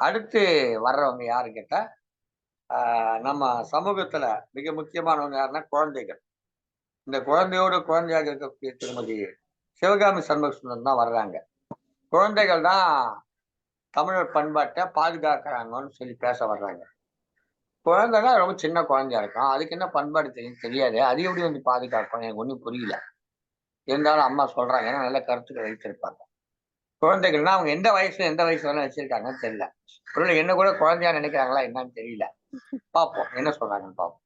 அடுத்து வர்றவங்க யாரு கேட்டா நம்ம சமூகத்துல மிக முக்கியமானவங்க யாருன்னா குழந்தைகள். இந்த குழந்தையோடு குழந்தையாக இருக்கக்கூடிய திருமதி சிவகாமி சண்முகசுந்தரம் தான் வர்றாங்க. குழந்தைகள் தான் தமிழர் பண்பாட்டை பாதுகாக்கிறாங்கன்னு சொல்லி பேச வர்றாங்க. குழந்தைங்க ரொம்ப சின்ன குழந்தையா இருக்கும். அதுக்கு என்ன பண்பாடு தெரியும்? தெரியாது. அது எப்படி வந்து பாதுகாக்கணும்? எனக்கு ஒன்றும் புரியல. இருந்தாலும் அம்மா சொல்றாங்க. ஏன்னா நல்ல கருத்துக்கள் வைத்திருப்பாங்க. குழந்தைகள்னா அவங்க எந்த வயசுல எந்த வயசு வேணா வச்சிருக்காங்கன்னு தெரியல. ஒருவேளை என்ன கூட குழந்தையா நினைக்கிறாங்களா என்னன்னு தெரியல. பார்ப்போம் என்ன சொல்றாங்கன்னு பார்ப்போம்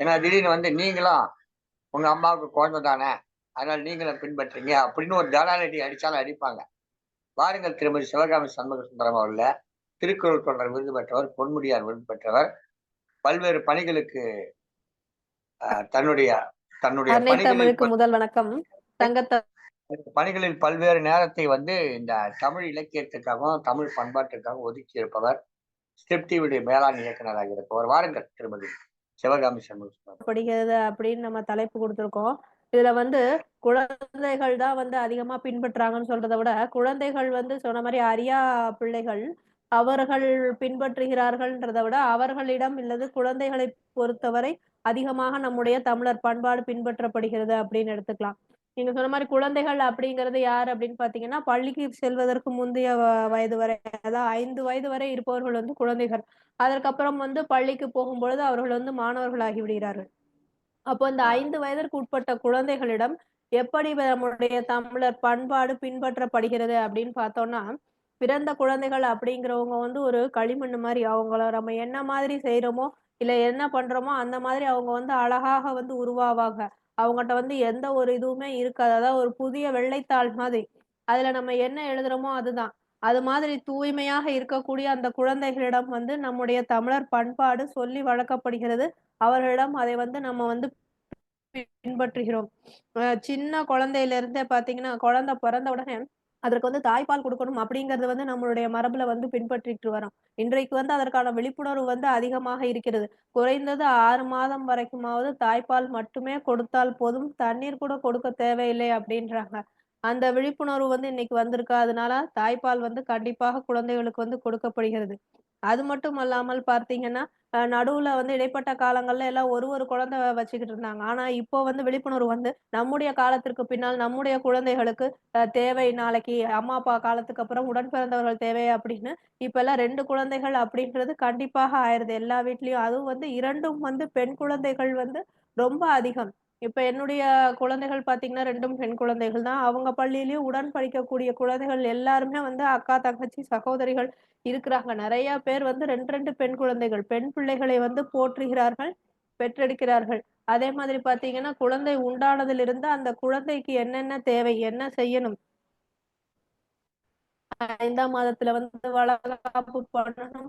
ஏன்னா திடீர்னு வந்து நீங்களும் உங்க அம்மாவுக்கு குழந்தை தானே அதனால நீங்களும் பின்பற்றுங்க அப்படின்னு ஒரு ஜாலாலிட்டி அடிச்சாலும் அடிப்பாங்க. வாருங்கள் திருமதி சிவகாமி சண்முக சுந்தரம் அவர்கள. திருக்குறள் தொடர் விருது பெற்றவர் பொன்முடியார் விருது பெற்றவர். பல்வேறு பணிகளுக்கு தன்னுடைய தன்னுடைய முதல் வணக்கம். தங்கத்த பணிகளில் பல்வேறு நேரத்தை வந்து இந்த தமிழ் இலக்கியத்துக்காகவும் தமிழ் பண்பாட்டுக்காகவும் ஒதுக்கி இருப்பவர் ஸ்கிரிப்ட் டிவியுடைய மேலாண் இயக்குநராக இருப்பவர். வாருங்கள் திருமதி சிவகாமி சண்முகம் படிக்கிறது அப்படின்னு நம்ம தலைப்பு கொடுத்திருக்கோம். இதுல வந்து குழந்தைகள் தான் வந்து அதிகமா பின்பற்றாங்கன்னு சொல்றதை விட குழந்தைகள் வந்து சொன்ன மாதிரி அறியா பிள்ளைகள் அவர்கள் பின்பற்றுகிறார்கள்ன்றதை விட அவர்களிடம் இல்லது குழந்தைகளை பொறுத்தவரை அதிகமாக நம்முடைய தமிழர் பண்பாடு பின்பற்றப்படுகிறது அப்படின்னு எடுத்துக்கலாம். நீங்க சொன்ன மாதிரி குழந்தைகள் அப்படிங்கறது யார் அப்படின்னு பாத்தீங்கன்னா பள்ளிக்கு செல்வதற்கு முந்தைய வயது வரை அதாவது ஐந்து வயது வரை இருப்பவர்கள் வந்து குழந்தைகள். அதற்கப்புறம் வந்து பள்ளிக்கு போகும்பொழுது அவர்கள் வந்து மாணவர்களாகி விடுகிறார்கள். அப்போ இந்த ஐந்து வயதிற்கு உட்பட்ட குழந்தைகளிடம் எப்படி நம்முடைய தமிழர் பண்பாடு பின்பற்றப்படுகிறது அப்படின்னு பார்த்தோம்னா பிறந்த குழந்தைகள் அப்படிங்கிறவங்க வந்து ஒரு களிமண் மாதிரி அவங்கள நம்ம என்ன மாதிரி செய்யறோமோ இல்ல என்ன பண்றோமோ அந்த மாதிரி அவங்க வந்து அழகாக வந்து உருவாவாங்க. அவங்ககிட்ட வந்து எந்த ஒரு இதுவுமே இருக்காது. அதாவது ஒரு புதிய வெள்ளைத்தாள் மாதிரி. அதுல நம்ம என்ன எழுதுறோமோ அதுதான். அது மாதிரி தூய்மையாக இருக்கக்கூடிய அந்த குழந்தைகளிடம் வந்து நம்முடைய தமிழர் பண்பாடு சொல்லி வளர்க்கப்படுகிறது. அவர்களிடம் அதை வந்து நம்ம வந்து பின்பற்றுகிறோம். சின்ன குழந்தையில இருந்தே பாத்தீங்கன்னா குழந்தை பிறந்த உடனே அதற்கு வந்து தாய்ப்பால் கொடுக்கணும் அப்படிங்கறது வந்து நம்மளுடைய மரபுல வந்து பின்பற்றிட்டு வரோம் இன்றைக்கு வந்து அதற்கான விழிப்புணர்வு வந்து அதிகமாக இருக்கிறது. குறைந்தது ஆறு மாதம் வரைக்குமாவது தாய்ப்பால் மட்டுமே கொடுத்தால் போதும். தண்ணீர் கூட கொடுக்க தேவையில்லை அப்படின்றாங்க. அந்த விழிப்புணர்வு வந்து இன்னைக்கு வந்திருக்கு. அதனால தாய்ப்பால் வந்து கண்டிப்பாக குழந்தைகளுக்கு வந்து கொடுக்கப்படுகிறது. அது மட்டும் அல்லாமல் பார்த்தீங்கன்னா நடுவுல வந்து இடைப்பட்ட காலங்கள்ல எல்லாம் ஒரு ஒரு குழந்தை வச்சுக்கிட்டு இருந்தாங்க. ஆனா இப்போ வந்து விழிப்புணர்வு வந்து நம்முடைய காலத்திற்கு பின்னால் நம்முடைய குழந்தைகளுக்கு தேவை நாளைக்கு அம்மா அப்பா காலத்துக்கு அப்புறம் உடன் பிறந்தவர்கள் தேவை அப்படின்னு இப்ப எல்லாம் ரெண்டு குழந்தைகள் அப்படின்றது கண்டிப்பாக ஆயிருது எல்லா வீட்லயும் அதுவும் வந்து இரண்டும் வந்து பெண் குழந்தைகள் வந்து ரொம்ப அதிகம். இப்ப என்னுடைய குழந்தைகள் பாத்தீங்கன்னா ரெண்டும் பெண் குழந்தைகள் தான். அவங்க பள்ளியிலயும் உடன் படிக்கக்கூடிய குழந்தைகள் எல்லாருமே வந்து அக்கா தங்கச்சி சகோதரிகள் இருக்கிறாங்க. நிறைய பேர் வந்து ரெண்டு ரெண்டு பெண் குழந்தைகள். பெண் பிள்ளைகளை வந்து போற்றுகிறார்கள் பெற்றெடுக்கிறார்கள். அதே மாதிரி பாத்தீங்கன்னா குழந்தை உண்டானதிலிருந்து அந்த குழந்தைக்கு என்னென்ன தேவை என்ன செய்யணும்? ஐந்தாம் மாதத்துல வந்து வளகாப்பு பண்ணணும்.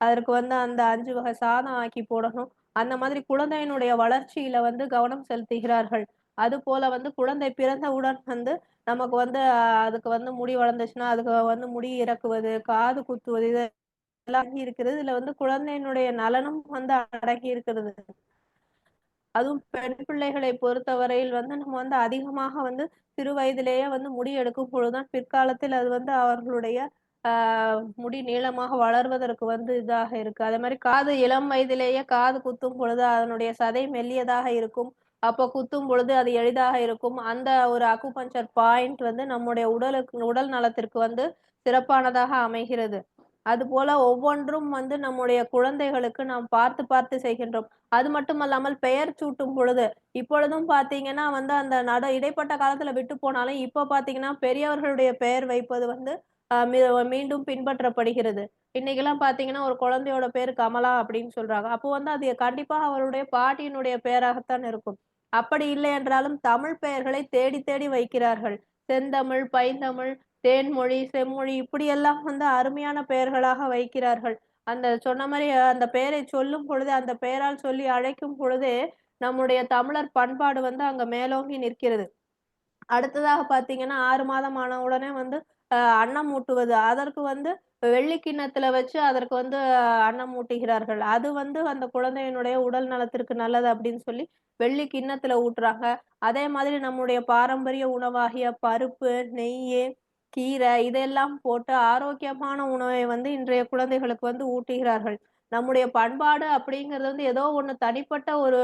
அதற்கு வந்து அந்த அஞ்சு வகை சாதம் ஆக்கி போடணும். அந்த மாதிரி குழந்தையினுடைய வளர்ச்சியில வந்து கவனம் செலுத்துகிறார்கள். அது போல வந்து குழந்தை பிறந்தவுடன் வந்து நமக்கு வந்து அதுக்கு வந்து முடி வளர்ந்துச்சுன்னா அதுக்கு வந்து முடி இறக்குவது காது குத்துவது இது எல்லாம் அடங்கி இருக்கிறது. இதுல வந்து குழந்தையினுடைய நலனும் வந்து அடங்கி இருக்கிறது. அதுவும் பெண் பிள்ளைகளை பொறுத்தவரையில் வந்து நம்ம வந்து அதிகமாக வந்து சிறு வயதிலேயே வந்து முடி எடுக்கும் பொழுதுதான் பிற்காலத்தில் அது வந்து அவர்களுடைய முடி நீளமாக வளர்வதற்கு வந்து இதாக இருக்கு. அதே மாதிரி காது இளம் வயதிலேயே காது குத்தும் பொழுது அதனுடைய சதை மெல்லியதாக இருக்கும். அப்போ குத்தும் பொழுது அது எளிதாக இருக்கும். அந்த ஒரு அக்குபஞ்சர் பாயிண்ட் வந்து நம்முடைய உடலுக்கு உடல் நலத்திற்கு வந்து சிறப்பானதாக அமைகிறது. அது போல ஒவ்வொன்றும் வந்து நம்முடைய குழந்தைகளுக்கு நாம் பார்த்து பார்த்து செய்கின்றோம். அது மட்டுமல்லாமல் பெயர் சூட்டும் பொழுது இப்பொழுதும் பாத்தீங்கன்னா வந்து அந்த நட இடைப்பட்ட காலத்துல விட்டு போனாலும் இப்ப பாத்தீங்கன்னா பெரியவர்களுடைய பெயர் வைப்பது வந்து மீண்டும் பின்பற்றப்படுகிறது. இன்னைக்கெல்லாம் பாத்தீங்கன்னா ஒரு குழந்தையோட பேர் கமலா அப்படின்னு சொல்றாங்க. அப்போ வந்து அது கண்டிப்பாக அவருடைய பாட்டியினுடைய பெயராகத்தான் இருக்கும். அப்படி இல்லை என்றாலும் தமிழ் பெயர்களை தேடி தேடி வைக்கிறார்கள். செந்தமிழ் பைந்தமிழ் தேன்மொழி செம்மொழி இப்படியெல்லாம் வந்து அருமையான பெயர்களாக வைக்கிறார்கள். அந்த சொன்ன மாதிரி அந்த பெயரை சொல்லும் பொழுது அந்த பெயரால் சொல்லி அழைக்கும் பொழுதே நம்முடைய தமிழர் பண்பாடு வந்து அங்க மேலோங்கி நிற்கிறது. அடுத்ததாக பாத்தீங்கன்னா ஆறு மாதம் ஆன உடனே வந்து அன்னம் ஊட்டுவது. அதற்கு வந்து வெள்ளி கிண்ணத்துல வச்சு அதற்கு வந்து அன்னம் ஊட்டுகிறார்கள். அது வந்து அந்த குழந்தையினுடைய உடல் நலத்திற்கு நல்லது அப்படின்னு சொல்லி வெள்ளி கிண்ணத்துல ஊட்டுறாங்க. அதே மாதிரி நம்முடைய பாரம்பரிய உணவாகிய பருப்பு நெய் கீரை இதெல்லாம் போட்டு ஆரோக்கியமான உணவை வந்து இன்றைய குழந்தைகளுக்கு வந்து ஊட்டுகிறார்கள். நம்முடைய பண்பாடு அப்படிங்கிறது வந்து ஏதோ ஒன்று தனிப்பட்ட ஒரு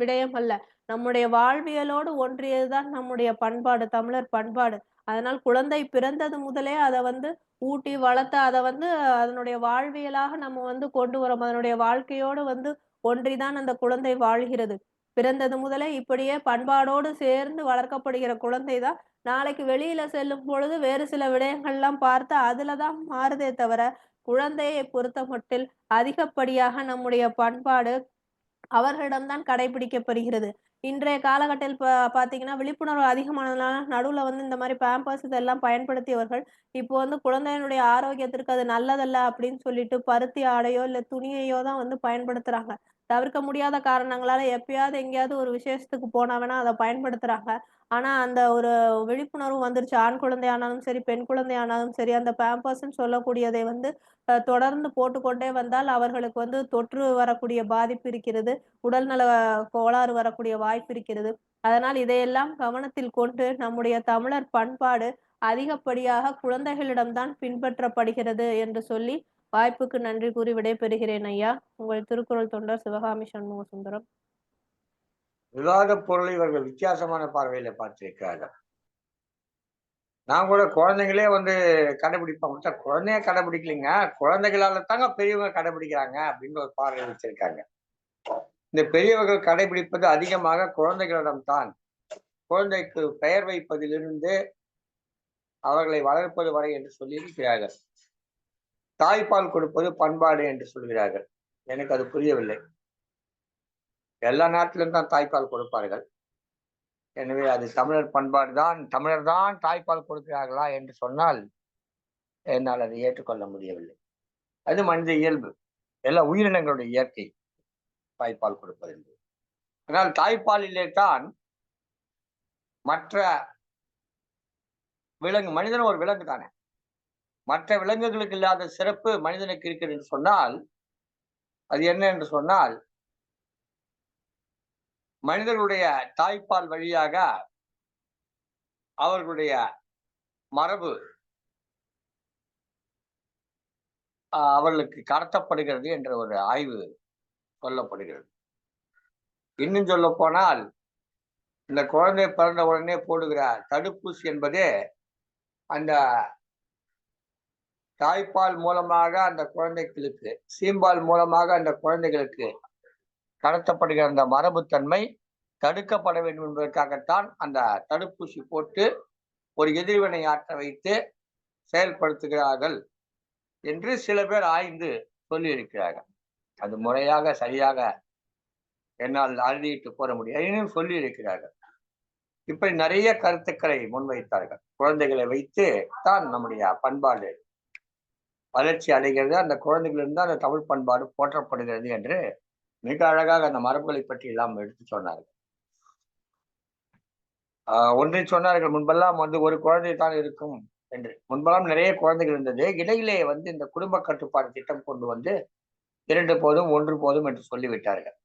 விடயம் அல்ல. நம்முடைய வாழ்வியலோடு ஒன்றியதுதான் நம்முடைய பண்பாடு தமிழர் பண்பாடு. அதனால் குழந்தை பிறந்தது முதலே அதை வந்து ஊட்டி வளர்த்து அதை வந்து அதனுடைய வாழ்வியலாக நம்ம வந்து கொண்டு வரோம். அதனுடைய வாழ்க்கையோடு வந்து ஒன்றிதான் அந்த குழந்தை வாழ்கிறது. பிறந்தது முதலே இப்படியே பண்பாடோடு சேர்ந்து வளர்க்கப்படுகிற குழந்தை தான் நாளைக்கு வெளியில செல்லும் பொழுது வேறு சில விடயங்கள்லாம் பார்த்து அதுலதான் மாறுதே தவிர குழந்தையை பொறுத்த மட்டில் அதிகப்படியாக நம்முடைய பண்பாடு அவர்களிடம்தான் கடைபிடிக்கப்படுகிறது. இன்றைய காலகட்டத்தில் பார்த்தீங்கன்னா விழிப்புணர்வு அதிகமானதுனால நடுவுல வந்து இந்த மாதிரி பேம்பர்ஸ் இதெல்லாம் பயன்படுத்தியவர்கள் இப்போ வந்து குழந்தையினுடைய ஆரோக்கியத்திற்கு அது நல்லதல்ல அப்படின்னு சொல்லிட்டு பருத்தி ஆடையோ இல்ல துணியையோ தான் வந்து பயன்படுத்துறாங்க. தவிர்க்க முடியாத காரணங்களால எப்பயாவது எங்கேயாவது ஒரு விசேஷத்துக்கு போனா வேணா அதை பயன்படுத்துறாங்க. ஆனா அந்த ஒரு விழிப்புணர்வு வந்துருச்சு. ஆண் குழந்தையானாலும் சரி பெண் குழந்தையானாலும் சரி அந்த பேம்பர்ஸ்ன்னு சொல்லக்கூடியதை வந்து தொடர்ந்து போட்டுக்கொண்டே வந்தால் அவர்களுக்கு வந்து தொற்று வரக்கூடிய பாதிப்பு இருக்கிறது. உடல்நல கோளாறு வரக்கூடிய வாய்ப்பு இருக்கிறது. அதனால் இதையெல்லாம் கவனத்தில் கொண்டு நம்முடைய தமிழர் பண்பாடு அதிகப்படியாக குழந்தைகளிடம்தான் பின்பற்றப்படுகிறது என்று சொல்லி வாய்ப்புக்கு நன்றி கூறி விடைபெறுகிறேன் ஐயா. உங்கள் திருக்குறள் தொண்டர் சிவகாமி சண்முக சுந்தரம் விவாத பொருளை இவர்கள் வித்தியாசமான பார்வையில பார்த்திருக்கிறார்கள். நான் கூட குழந்தைங்களே வந்து கடைபிடிப்பாங்க குழந்தைய கடைபிடிக்கலைங்க. குழந்தைகளால தாங்க பெரியவங்க கடைபிடிக்கிறாங்க அப்படின்னு ஒரு பார்வை வச்சிருக்காங்க. இந்த பெரியவர்கள் கடைபிடிப்பது அதிகமாக குழந்தைகளிடம்தான் குழந்தைக்கு பெயர் வைப்பதிலிருந்து அவர்களை வளர்ப்பது வரை என்று சொல்லியிருக்கிறார்கள். தாய்ப்பால் கொடுப்பது பண்பாடு என்று சொல்கிறார்கள். எனக்கு அது புரியவில்லை. எல்லா நாட்டிலும் தான் தாய்ப்பால் கொடுப்பார்கள். எனவே அது தமிழர் பண்பாடு தான். தமிழர் தான் தாய்ப்பால் கொடுக்கிறார்களா என்று சொன்னால் என்னால் அதை ஏற்றுக்கொள்ள முடியவில்லை. அது மனித இயல்பு. எல்லா உயிரினங்களுடைய இயற்கை தாய்ப்பால் கொடுப்பது என்பது. ஆனால் தாய்ப்பாலிலே தான் மற்ற விலங்கு மனிதன் ஒரு விலங்கு தானே மற்ற விலங்குகளுக்கு இல்லாத சிறப்பு மனிதனுக்கு இருக்கிறது என்று சொன்னால் அது என்ன என்று சொன்னால் மனிதர்களுடைய தாய்ப்பால் வழியாக அவர்களுடைய மரபு அவர்களுக்கு கடத்தப்படுகிறது என்ற ஒரு ஆய்வு சொல்லப்படுகிறது. இன்னும் சொல்ல போனால் இந்த குழந்தை பிறந்த உடனே போடுகிற தடுப்பூசி என்பதே அந்த தாய்ப்பால் மூலமாக அந்த குழந்தைகளுக்கு சீம்பால் மூலமாக அந்த குழந்தைகளுக்கு கடத்தப்படுகிற அந்த மரபுத்தன்மை தடுக்கப்பட வேண்டும் என்பதற்காகத்தான் அந்த தடுப்பூசி போட்டு ஒரு எதிர்வினை ஆற்ற வைத்து செயல்படுத்துகிறார்கள் என்று சில பேர் ஆய்ந்து சொல்லியிருக்கிறார்கள். அது முறையாக சரியாக என்னால் அறுதிட்டு கூற முடியாது இன்னும் சொல்லி இருக்கிறார்கள் இப்படி நிறைய கருத்துக்களை முன்வைத்தார்கள். குழந்தைகளை வைத்து தான் நம்முடைய பண்பாடு வளர்ச்சி அடைகிறது அந்த குழந்தைகளிலிருந்து அந்த தமிழ் பண்பாடு போற்றப்படுகிறது என்று மிக அழகாக அந்த மரபுகளை பற்றி எல்லாம் எடுத்து சொன்னார்கள். ஆஹ் ஒன்றை சொன்னார்கள் முன்பெல்லாம் வந்து ஒரு குழந்தை தான் இருக்கும் என்று. முன்பெல்லாம் நிறைய குழந்தைகள் இருந்தது. இடையிலே வந்து இந்த குடும்ப கட்டுப்பாடு திட்டம் கொண்டு வந்து இரண்டு போதும் ஒன்று போதும் என்று சொல்லிவிட்டார்கள்.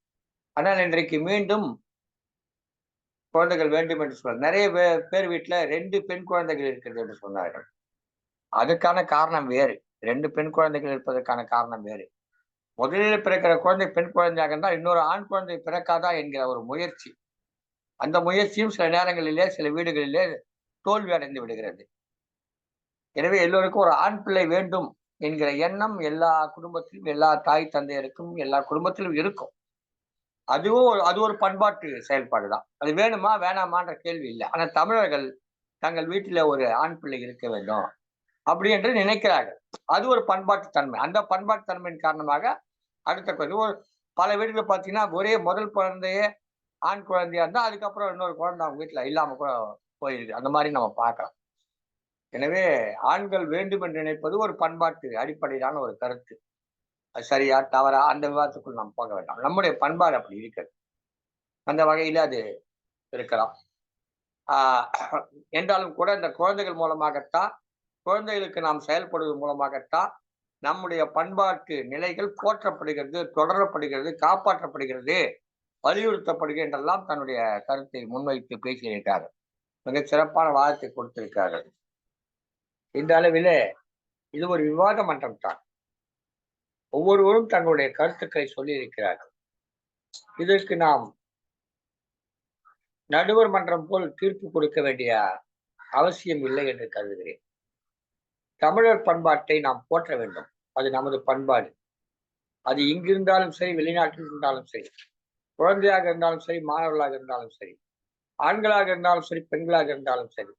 ஆனால் இன்றைக்கு மீண்டும் குழந்தைகள் வேண்டும் என்று சொல்ல நிறைய பேர் வீட்டில் ரெண்டு பெண் குழந்தைகள் இருக்கிறது என்று சொன்னார்கள். அதுக்கான காரணம் வேறு. ரெண்டு பெண் குழந்தைகள் இருப்பதற்கான காரணம் வேறு. முதலில் பிறக்கிற குழந்தை பெண் குழந்தையாக இருந்தால் இன்னொரு ஆண் குழந்தை பிறக்காதா என்கிற ஒரு முயற்சி. அந்த முயற்சியும் சில நேரங்களிலே சில வீடுகளிலே தோல்வி அடைந்து விடுகிறது. எனவே எல்லோருக்கும் ஒரு ஆண் பிள்ளை வேண்டும் என்கிற எண்ணம் எல்லா குடும்பத்திலும் எல்லா தாய் தந்தையருக்கும் எல்லா குடும்பத்திலும் இருக்கும். அதுவும் ஒரு- அது ஒரு பண்பாட்டு செயல்பாடு தான். அது வேணுமா வேணாமான்ற கேள்வி இல்லை. ஆனால் தமிழர்கள் தங்கள் வீட்டில ஒரு ஆண் பிள்ளை இருக்க வேண்டும். அப்படி என்று நினைக்கிறார்கள். அது ஒரு பண்பாட்டு தன்மை. அந்த பண்பாட்டு தன்மையின் காரணமாக அடுத்த குழந்தை ஒரு பல வீடுகளில் பார்த்தீங்கன்னா ஒரே முதல் குழந்தையே ஆண் குழந்தையா இருந்தால் அதுக்கப்புறம் இன்னொரு குழந்தை அவங்க வீட்டில் இல்லாமல் கூட போயிருக்கு அந்த மாதிரி நம்ம பார்க்கலாம். எனவே ஆண்கள் வேண்டும் என்று நினைப்பது ஒரு பண்பாட்டு அடிப்படையிலான ஒரு கருத்து. அது சரியா தவறா அந்த விவாதத்துக்குள் நாம் போக வேண்டாம். நம்முடைய பண்பாடு அப்படி இருக்கிறது. அந்த வகையில் அது இருக்கலாம். என்றாலும் கூட இந்த குழந்தைகள் மூலமாகத்தான் குழந்தைகளுக்கு நாம் செயல்படுவது மூலமாகத்தான் நம்முடைய பண்பாட்டு நிலைகள் போற்றப்படுகிறது தொடரப்படுகிறது காப்பாற்றப்படுகிறது வலியுறுத்தப்படுகிறது என்றெல்லாம் தன்னுடைய கருத்தை முன்வைத்து பேசியிருக்கிறார்கள். மிக சிறப்பான வாதத்தை கொடுத்திருக்கார்கள் இந்த அளவிலே இது ஒரு விவாத மன்றம் தான் ஒவ்வொருவரும் தங்களுடைய கருத்துக்களை சொல்லியிருக்கிறார்கள். இதற்கு நாம் நடுவர் மன்றம் போல் தீர்ப்பு கொடுக்க வேண்டிய அவசியம் இல்லை என்று கருதுகிறேன். தமிழர் பண்பாட்டை நாம் போற்ற வேண்டும். அது நமது பண்பாடு. அது இங்கிருந்தாலும் சரி வெளிநாட்டில் இருந்தாலும் சரி குழந்தையாக இருந்தாலும் சரி மாணவர்களாக இருந்தாலும் சரி ஆண்களாக இருந்தாலும் சரி பெண்களாக இருந்தாலும் சரி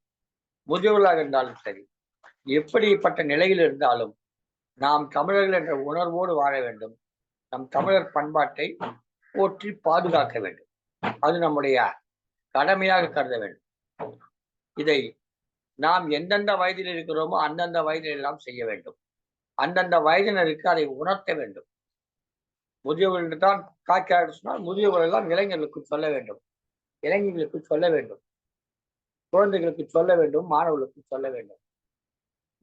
முதியவர்களாக இருந்தாலும் சரி எப்படிப்பட்ட நிலையில் இருந்தாலும் நாம் தமிழர்கள் என்ற உணர்வோடு வாழ வேண்டும். நம் தமிழர் பண்பாட்டை போற்றி பாதுகாக்க வேண்டும். அது நம்முடைய கடமையாக கருத வேண்டும். இதை நாம் எந்தெந்த வயதில் இருக்கிறோமோ அந்தந்த வயதில் எல்லாம் செய்ய வேண்டும். அந்தந்த வயதினருக்கு அதை உணர்த்த வேண்டும். முதியவர்கள் தான் காக்காடு சொன்னால் முதியவர்கள் எல்லாம் இளைஞர்களுக்கு சொல்ல வேண்டும். இளைஞர்களுக்கு சொல்ல வேண்டும். குழந்தைகளுக்கு சொல்ல வேண்டும். மாணவர்களுக்கு சொல்ல வேண்டும்.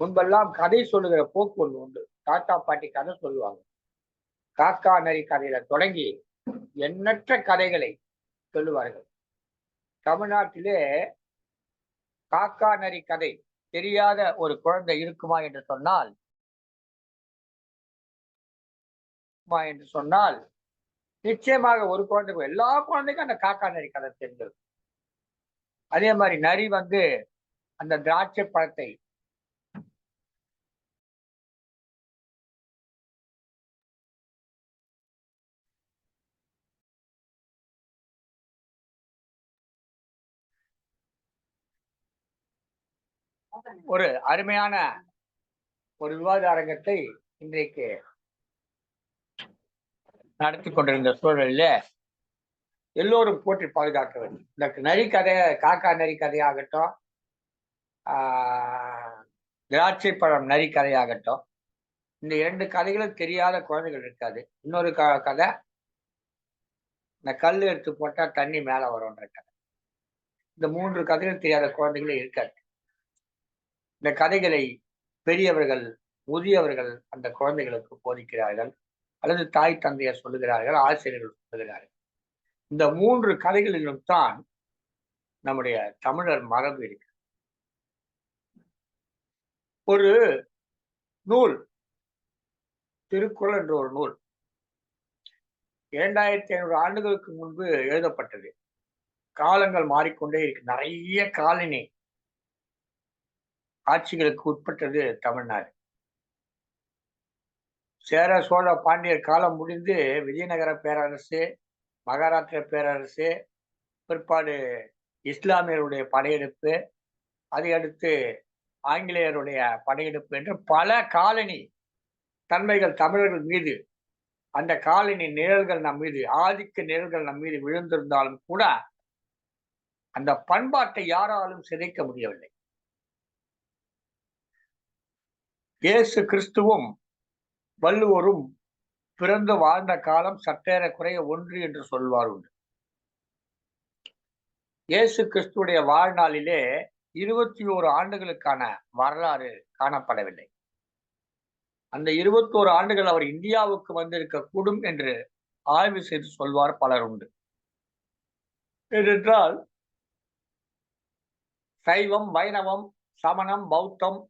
முன்பெல்லாம் கதை சொல்லுகிற போக்கு ஒன்று உண்டு. தாத்தா பாட்டி கதை சொல்லுவாங்க. காக்கா நரி கதையில தொடங்கி எண்ணற்ற கதைகளை சொல்லுவார்கள். தமிழ்நாட்டிலே காக்கா நரி கதை தெரியாத ஒரு குழந்தை இருக்குமா என்று சொன்னால் என்று சொன்னால் நிச்சயமாக ஒரு குழந்தைக்கு எல்லா குழந்தைக்கும் அந்த காக்கா நரி கதை தெரிஞ்சிருக்கும். அதே மாதிரி நரி வந்து அந்த திராட்சை பழத்தை ஒரு அருமையான ஒரு விவாத அரங்கத்தை இன்றைக்கு நடத்தி கொண்டிருந்த சூழலில் எல்லோரும் போற்றி பாதுகாக்க வேண்டும். இந்த நரி கதை காக்கா நரி கதையாகட்டும் ஆஹ், திராட்சை பழம் நரி கதையாகட்டும் இந்த இரண்டு கதைகளும் தெரியாத குழந்தைகள் இருக்காது. இன்னொரு க கதை இந்த கல் எடுத்து போட்டா தண்ணி மேல வரும்ன்ற கதை. இந்த மூன்று கதைகளும் தெரியாத குழந்தைகளும் இருக்காது. இந்த கதைகளை பெரியவர்கள் முதியவர்கள் அந்த குழந்தைகளுக்கு போதிக்கிறார்கள். அல்லது தாய் தந்தையர் சொல்லுகிறார்கள் ஆசிரியர்கள் சொல்லுகிறார்கள். இந்த மூன்று கதைகளிலும் தான் நம்முடைய தமிழர் மரபு இருக்கு. ஒரு நூல் திருக்குறள் என்ற ஒரு நூல். இரண்டாயிரத்தி ஐநூறு ஆண்டுகளுக்கு முன்பு எழுதப்பட்டது. காலங்கள் மாறிக்கொண்டே இருக்கு. நிறைய காலனி ஆட்சிகளுக்கு உட்பட்டது தமிழ்நாடு. சேர சோழ பாண்டியர் காலம் முடிந்து விஜயநகர பேரரசு மகாராஷ்டிர பேரரசு பிற்பாடு இஸ்லாமியருடைய படையெடுப்பு அதை அடுத்து ஆங்கிலேயருடைய படையெடுப்பு என்று பல காலனி தன்மைகள் தமிழர்கள் மீது அந்த காலனி நிழல்கள் நம் மீது ஆதிக்க நிழல்கள் நம் மீது விழுந்திருந்தாலும் கூட அந்த பண்பாட்டை யாராலும் சிதைக்க முடியவில்லை. இயேசு கிறிஸ்துவும் வள்ளுவரும் பிறந்து வாழ்ந்த காலம் சற்றேறக்குறைய ஒன்று என்று சொல்வார் உண்டு. இயேசு கிறிஸ்துடைய வாழ்நாளிலே இருபத்தி ஓரு ஆண்டுகளுக்கான வரலாறு காணப்படவில்லை. அந்த இருபத்தோரு ஆண்டுகள் அவர் இந்தியாவுக்கு வந்திருக்க கூடும் என்று ஆய்வு செய்து சொல்வார் பலர் உண்டு. ஏனென்றால் சைவம் வைணவம் சமணம் பௌத்தம்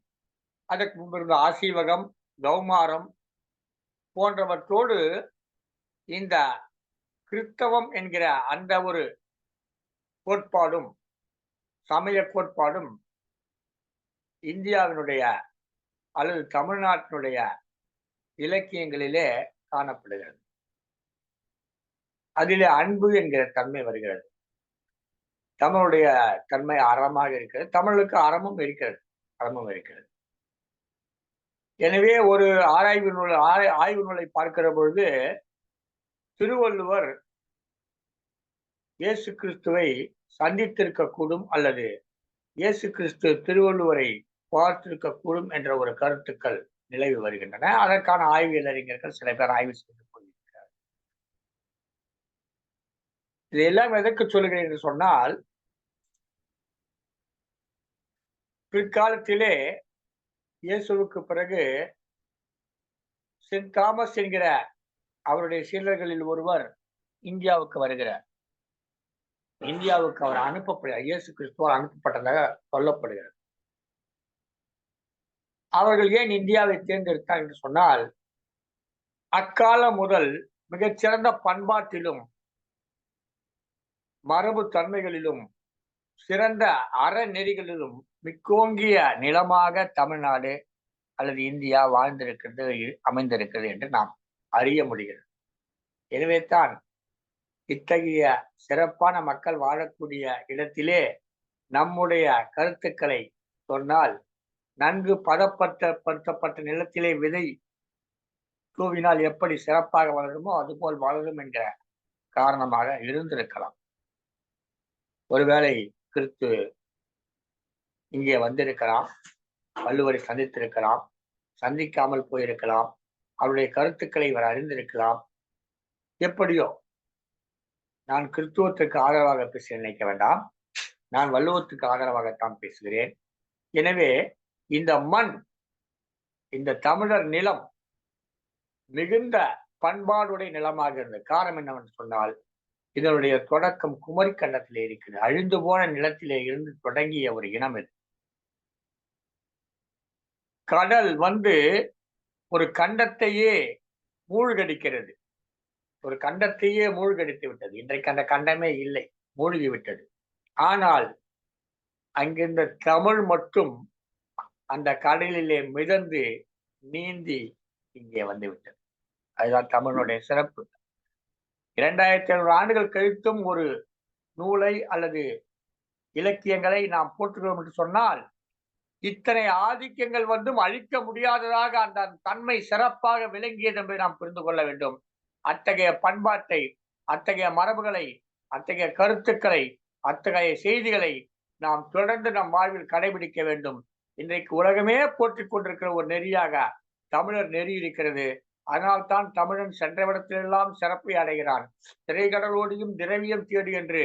அதற்கு முன்பு இருந்த ஆசீவகம் கௌமாரம் போன்றவற்றோடு இந்த கிறிஸ்தவம் என்கிற அந்த ஒரு கோட்பாடும் சமய கோட்பாடும் இந்தியாவினுடைய அல்லது தமிழ்நாட்டினுடைய இலக்கியங்களிலே காணப்படுகிறது. அதிலே அன்பு என்கிற தன்மை வருகிறது. தமிழுடைய தன்மை அறமாக இருக்கிறது. தமிழுக்கு அறமும் இருக்கிறது. அறமும் இருக்கிறது. எனவே ஒரு ஆராய்வு நூல் ஆராய்- ஆய்வு நூலை பார்க்கிற பொழுது திருவள்ளுவர் இயேசு கிறிஸ்துவை சந்தித்திருக்கக்கூடும் அல்லது இயேசு கிறிஸ்து திருவள்ளுவரை பார்த்திருக்கக்கூடும் என்ற ஒரு கருத்துக்கள் நிலவி வருகின்றன. அதற்கான ஆய்வியல் அறிஞர்கள் சில பேர் ஆய்வு செய்து கொண்டிருக்கிறார் இதையெல்லாம் எதற்கு சொல்கிறேன் என்று சொன்னால் பிற்காலத்திலே இயேசுவுக்கு பிறகு சென்ட் தாமஸ் என்கிற அவருடைய சீடர்களில் ஒருவர் இந்தியாவுக்கு வருகிறார். இந்தியாவுக்கு அவர் அனுப்பப்படுகிறார். இயேசு கிறிஸ்துவால் அனுப்பப்பட்டதாக சொல்லப்படுகிறது. அவர்கள் ஏன் இந்தியாவை தேர்ந்தெடுத்தார் என்று சொன்னால் அக்காலம் முதல் மிகச்சிறந்த பண்பாட்டிலும் மரபு தன்மைகளிலும் சிறந்த அறநெறிகளிலும் மிக்கோங்கிய நிலமாக தமிழ்நாடு அல்லது இந்தியா வாழ்ந்திருக்கிறது அமைந்திருக்கிறது என்று நாம் அறிய முடிகிறது. எனவே தான் இத்தகைய சிறப்பான மக்கள் வாழக்கூடிய இடத்திலே நம்முடைய கருத்துக்களை சொன்னால் நன்கு பதப்பட்ட நிலத்திலே விதை தூவினால் எப்படி சிறப்பாக வளருமோ அதுபோல் வளரும் என்கிற காரணமாக இருந்திருக்கலாம். ஒருவேளை கிறிஸ்து இங்கே வந்திருக்கலாம் வள்ளுவரை சந்தித்திருக்கலாம் சந்திக்காமல் போயிருக்கலாம். அவருடைய கருத்துக்களை இவர் அறிந்திருக்கலாம். எப்படியோ நான் கிறிஸ்துவத்திற்கு ஆதரவாக பேச நினைக்க வேண்டாம். நான் வள்ளுவத்துக்கு ஆதரவாகத்தான் பேசுகிறேன். எனவே இந்த மண் இந்த தமிழர் நிலம் மிகுந்த பண்பாடுடைய நிலமாக இருந்தது. காரணம் என்னவென்று சொன்னால் இதனுடைய தொடக்கம் குமரி கண்டத்திலே இருக்கிறது. அழிந்து போன நிலத்திலே இருந்து தொடங்கிய ஒரு இனம் இது. கடல் வந்து ஒரு கண்டத்தையே மூழ்கடிக்கிறது. ஒரு கண்டத்தையே மூழ்கடித்து விட்டது. இன்றைக்கு அந்த கண்டமே இல்லை. மூழ்கி விட்டது ஆனால் அங்கிருந்த தமிழ் மட்டும் அந்த கடலிலே மிதந்து நீந்தி இங்கே வந்து விட்டது. அதுதான் தமிழனுடைய சிறப்பு. இரண்டாயிரத்தி ஐநூறு ஆண்டுகள் கழித்தும் ஒரு நூலை அல்லது இலக்கியங்களை நாம் போற்றுகிறோம் என்று சொன்னால் இத்தனை ஆதிக்கங்கள் வந்தும் அழிக்க முடியாததாக அந்த தன்மை சிறப்பாக விளங்கியது என்பதை நாம் புரிந்து கொள்ள வேண்டும். அத்தகைய பண்பாட்டை அத்தகைய மரபுகளை அத்தகைய கருத்துக்களை அத்தகைய செய்திகளை நாம் தொடர்ந்து நம் வாழ்வில் கடைபிடிக்க வேண்டும். இன்றைக்கு உலகமே போற்றிக் கொண்டிருக்கிற ஒரு நெறியாக தமிழர் நெறி இருக்கிறது அதனால்தான் தமிழன் சென்றவிடத்திலெல்லாம் சிறப்பை அடைகிறான் திரைக்கடலோடியும் திரவியம் தேடி என்று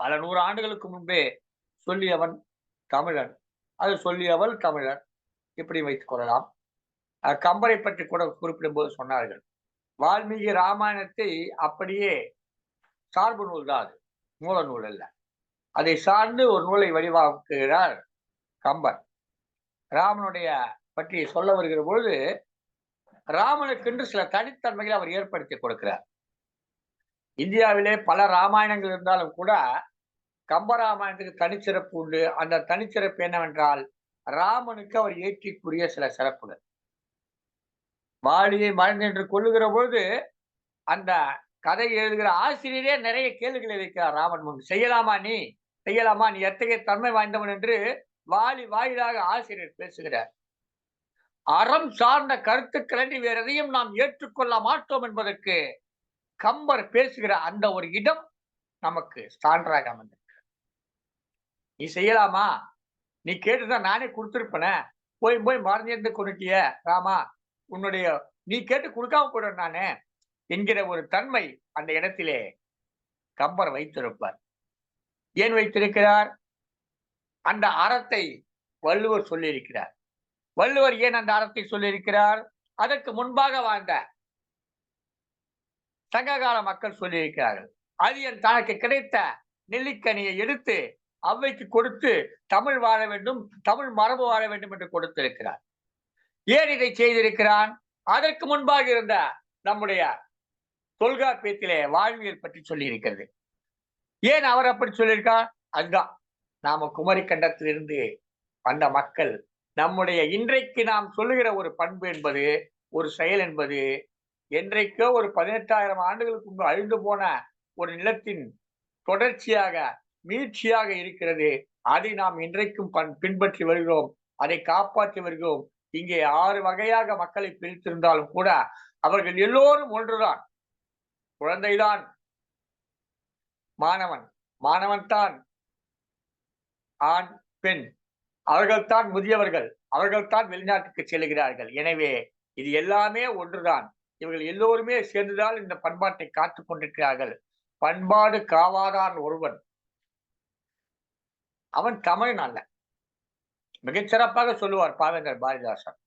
பல நூறு ஆண்டுகளுக்கு முன்பே சொல்லியவன் தமிழன். அது சொல்லியவள் தமிழர். இப்படி வைத்துக் கொள்ளலாம். கம்பரை பற்றி கூட குறிப்பிடும் போது சொன்னார்கள். வால்மீகி ராமாயணத்தை அப்படியே சார்பு நூல் தான் அது. மூல நூல் அல்ல. அதை சார்ந்து ஒரு நூலை வடிவாக்குகிறார் கம்பர். ராமனுடைய பற்றி சொல்ல வருகிற பொழுது ராமனுக்கென்று சில தனித்தன்மைகளை அவர் ஏற்படுத்தி கொடுக்கிறார். இந்தியாவிலே பல ராமாயணங்கள் இருந்தாலும் கூட கம்பராமாயணத்துக்கு தனிச்சிறப்பு உண்டு. அந்த தனிச்சிறப்பு என்னவென்றால் ராமனுக்கு அவர் ஏற்றிக்குரிய சில சிறப்புகள். வாலியை மறந்து என்று கொள்ளுகிற பொழுது அந்த கதை எழுதுகிற ஆசிரியரே நிறைய கேள்விகளை வைக்கிறார் ராமன் முன். செய்யலாமா நீ? செய்யலாமா? நீ எத்தகைய தன்மை வாய்ந்தவன்? என்று வாலி வாயிலாக ஆசிரியர் பேசுகிறார். அறம் சார்ந்த கருத்துக்களை வேற எதையும் நாம் ஏற்றுக்கொள்ள மாட்டோம் என்பதற்கு கம்பர் பேசுகிற அந்த ஒரு இடம் நமக்கு சான்றாக அமைந்திருக்கு. நீ செய்யலாமா? நீ கேட்டுதான் நானே கொடுத்துருப்பனே? போய் போய் மறந்திருந்து கொண்டுட்டிய ராமா. உன்னுடைய நீ கேட்டு கொடுக்காம போயிட நானே என்கிற ஒரு தன்மை அந்த இடத்திலே கம்பர் வைத்திருப்பார். ஏன் வைத்திருக்கிறார்? அந்த அறத்தை வள்ளுவர் சொல்லியிருக்கிறார். வள்ளுவர் ஏன் அந்த அறத்தை சொல்லியிருக்கிறார்? அதற்கு முன்பாக வாழ்ந்த சங்ககால மக்கள் சொல்லியிருக்கிறார்கள். அது என் தனக்கு கிடைத்த நெல்லிக்கனியை எடுத்து அவைக்கு கொடுத்து தமிழ் வாழ வேண்டும் தமிழ் மரபு வாழ வேண்டும் என்று கொடுத்திருக்கிறார். ஏன் இதை செய்திருக்கிறான்? அதற்கு முன்பாக இருந்த நம்முடைய தொல்காப்பியத்திலே வாழ்வியல் பற்றி சொல்லி இருக்கிறது ஏன் அவர் அப்படி சொல்லியிருக்கார்? அதுதான். நாம குமரி கண்டத்திலிருந்து வந்த மக்கள் நம்முடைய இன்றைக்கு நாம் சொல்லுகிற ஒரு பண்பு என்பது ஒரு செயல் என்பது என்றைக்கோ ஒரு பதினெட்டாயிரம் ஆண்டுகளுக்கு முன்பு அழிந்து போன ஒரு நிலத்தின் தொடர்ச்சியாக மீட்சியாக இருக்கிறது. அதை நாம் இன்றைக்கும் பண் பின்பற்றி வருகிறோம். அதை காப்பாற்றி வருகிறோம். இங்கே ஆறு வகையாக மக்களை பிரித்திருந்தாலும் கூட அவர்கள் எல்லோரும் ஒன்றுதான். குழந்தைதான். மாணவன். மாணவன் தான் ஆண் பெண். அவர்கள்தான் முதியவர்கள் அவர்கள்தான் வெளிநாட்டுக்கு செல்கிறார்கள். எனவே இது எல்லாமே ஒன்றுதான். இவர்கள் எல்லோருமே சேர்ந்துதான் இந்த பண்பாட்டை காத்துக் கொண்டிருக்கிறார்கள். பண்பாடு காவாதான் ஒருவன். அவன் தமிழன் அல்ல. மிகச்சிறப்பாக சொல்லுவார் பாவேந்தர் பாரதிதாசன்.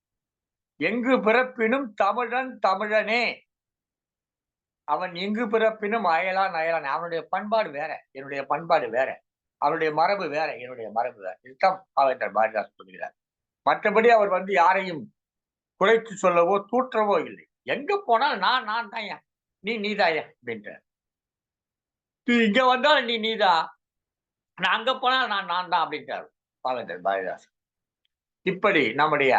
எங்கு பிறப்பினும் தமிழன் தமிழனே. அவன் எங்கு பிறப்பினும் அயலான் அயலான். அவனுடைய பண்பாடு வேற. என்னுடைய பண்பாடு வேற. அவருடைய மரபு வேற என்னுடைய மரபு வேற. இதுதான் பாவேந்தர் பாரதிதாஸ் சொல்கிறார் மற்றபடி அவர் வந்து யாரையும் குறைத்து சொல்லவோ தூற்றவோ இல்லை. எங்க போனாலும் நான் நான் தாயா நீ நீதாயா அப்படின்றார். நீ இங்க வந்தாலும் நீ நீதா நான் அங்க போனாலும் நான் நான் தான் அப்படின்றார் பாவேந்தர் பாரதிதாஸ். இப்படி நம்முடைய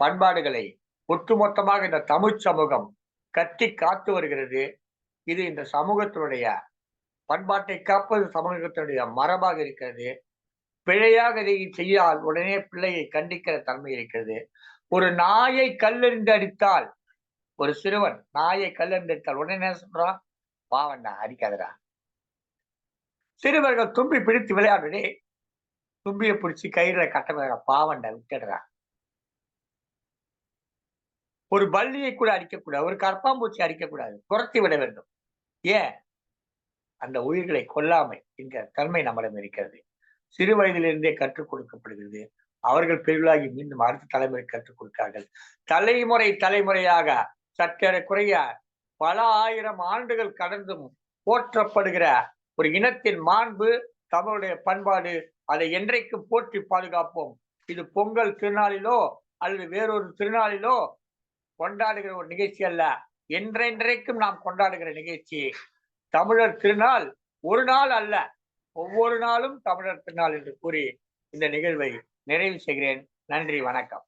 பண்பாடுகளை ஒட்டுமொத்தமாக இந்த தமிழ் சமூகம் கட்டி காத்து வருகிறது. இது இந்த சமூகத்தினுடைய பண்பாட்டை காப்பது சமூகத்தினுடைய மரபாக இருக்கிறது. பிழையாக இதை செய்யால் உடனே பிள்ளையை கண்டிக்கிற தன்மை இருக்கிறது. ஒரு நாயை கல்லெறிந்து அடித்தால் ஒரு சிறுவன் நாயை கல்லெறிந்து அடித்தால் உடனே என்ன சொல்றான் பாவண்டா அடிக்காதடா. சிறுவர்கள் தும்பி பிடித்து விளையாடுடே தும்பியை பிடிச்சி கயிறுல கட்ட பாவண்டா விட்டுடுறா. ஒரு பள்ளியை கூட அடிக்கக்கூடாது ஒரு கற்பாம்பூச்சி அடிக்கக்கூடாது துரத்தி விட வேண்டும். ஏன்? அந்த உயிர்களை கொல்லாமை என்கிற தன்மை நம்மிடம் இருக்கிறது. சிறு வயதிலிருந்தே கற்றுக் கொடுக்கப்படுகிறது. அவர்கள் பெரிதாகி மீண்டும் அடுத்த தலைமுறை கற்றுக் கொடுத்தார்கள் தலைமுறை தலைமுறையாக சற்றேறக்குறைய பல ஆயிரம் ஆண்டுகள் கடந்தும் போற்றப்படுகிற ஒரு இனத்தின் மாண்பு தமிழுடைய பண்பாடு அதை என்றைக்கும் போற்றி பாதுகாப்போம். இது பொங்கல் திருநாளிலோ அல்லது வேறொரு திருநாளிலோ கொண்டாடுகிற ஒரு நிகழ்ச்சி அல்ல. என்றென்றைக்கும் நாம் கொண்டாடுகிற நிகழ்ச்சி தமிழர் திருநாள் ஒரு நாள் அல்ல ஒவ்வொரு நாளும் தமிழர் திருநாள் என்று கூறி இந்த நிகழ்வை நிறைவு செய்கிறேன். நன்றி வணக்கம்.